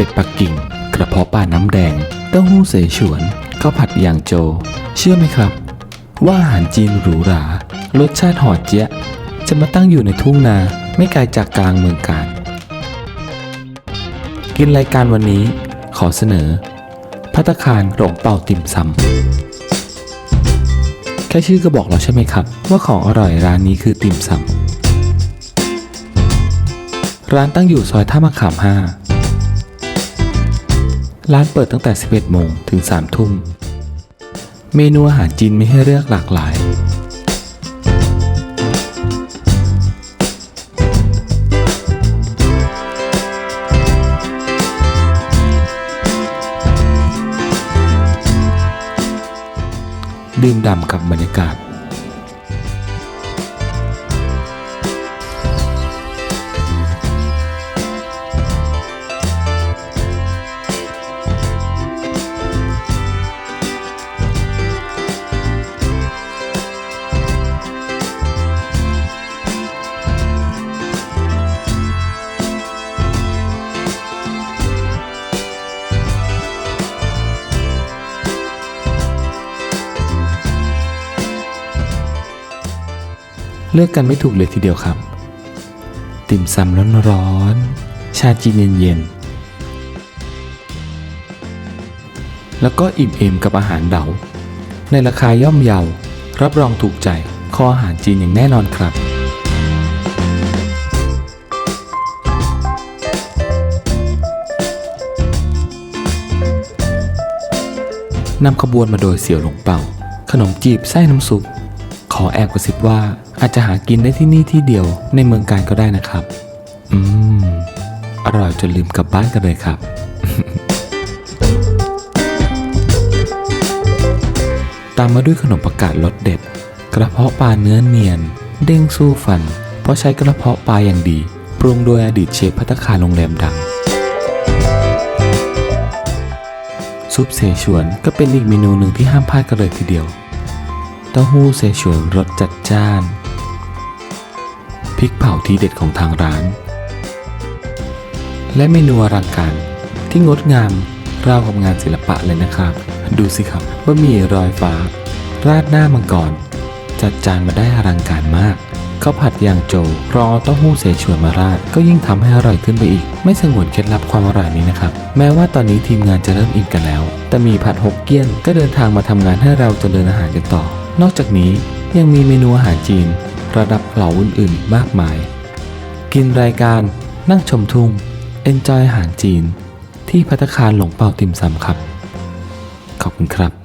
เป็ดปักกิ่ง กระเพาะปลาน้ำแดง เต้าหู้เสฉวนข้าวผัดยางโจ เชื่อไหมครับ ว่าอาหารจีนหรูหรารสชาติหอดเจี๊ยะจะมาตั้งอยู่ในทุ่งนาไม่ไกลจากกลางเมืองการกินรายการวันนี้ขอเสนอพัตคารหลงเป่าติ่มซำแค่ชื่อก็บอกแล้วใช่ไหมครับ ว่าของอร่อยร้านนี้คือติ่มซำร้านตั้งอยู่ซอยท่ามะขาม5 ร้านเปิดตั้งแต่ 11 โมงถึง 3 ทุ่ม เมนูอาหารจีนมีให้เลือกหลากหลาย ดื่มด่ำกับบรรยากาศ เลือกกันไม่ถูกเลยทีเดียวครับ ติ่มซำร้อนๆชาจีนเย็นๆ แล้วก็อิ่มเอมกับอาหารเดาในราคาย่อมเยา รับรองถูกใจคออาหารจีนอย่างแน่นอนครับ นำขบวนมาโดยเสี่ยวหลงเป่า ขนมจีบไส้น้ำซุป ขอแอบกระซิบว่า อาจจะหากินได้ที่นี่ที่เดียวในเมืองการก็ได้นะครับ อืม อร่อยจนลืมกลับบ้านกันเลยครับ ตามมาด้วยขนมประกาศรสเด็ด กระเพาะปลาเนื้อเนียน เด้งสู้ฟัน เพราะใช้กระเพาะปลาอย่างดี ปรุงโดยอดีตเชฟพัตคาโรงแรมดัง ซุปเสฉวนก็เป็นอีกเมนูหนึ่งที่ห้ามพลาดกันเลยทีเดียวเต้าหู้เสฉวนรสจัดจ้าน พริกเผาทีเด็ดของทางร้าน และเมนูอลังการที่งดงามราวกับงานศิลปะเลยนะครับ ดูสิครับบะหมี่รอยฟ้า ราดหน้ามังกรจัดจานมาได้อลังการมากข้าวผัดยางโจรอเต้าหู้เสฉวนมาราด ก็ยิ่งทำให้อร่อยขึ้นไปอีก ไม่สงวนเคล็ดลับความอร่อยนี้นะครับ แม้ว่าตอนนี้ทีมงานจะเริ่มอิ่มกันแล้ว แต่มีผัดหกเกี้ยนก็เดินทางมาทำงานให้เราจเจริญอาหารกันต่อ นอกจากนี้ยังมีเมนูอาหารจีน ระดับเหล่าอื่นๆมากมาย กินรายการนั่งชมทุ่งเอนจอยอาหารจีน ที่พัตคารหลงเป่าติ่มซำครับ ขอบคุณครับ